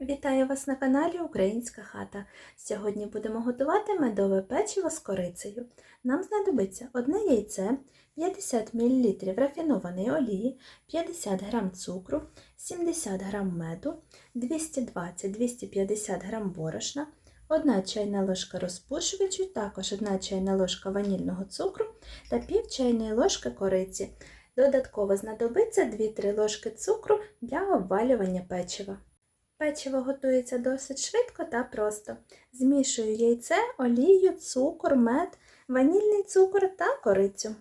Вітаю вас на каналі Українська хата. Сьогодні будемо готувати медове печиво з корицею. Нам знадобиться одне яйце, 50 мл рафінованої олії, 50 г цукру, 70 г меду, 220-250 г борошна, 1 чайна ложка розпушувачу, також 1 чайна ложка ванільного цукру та пів чайної ложки кориці. Додатково знадобиться 2-3 ложки цукру для обвалювання печива. Печиво готується досить швидко та просто. Змішую яйце, олію, цукор, мед, ванільний цукор та корицю.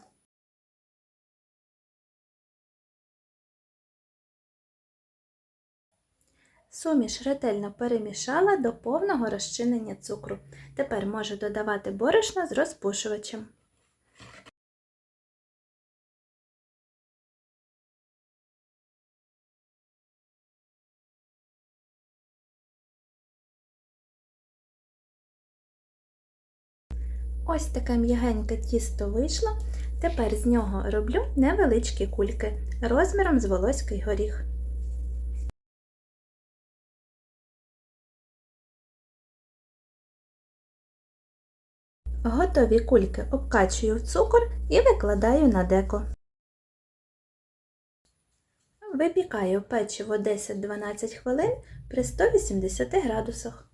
Суміш ретельно перемішала до повного розчинення цукру. Тепер можу додавати борошно з розпушувачем. Ось таке м'ягеньке тісто вийшло. Тепер з нього роблю невеличкі кульки розміром з волоський горіх. Готові кульки обкачую в цукор і викладаю на деко. Випікаю печиво 10-12 хвилин при 180 градусах.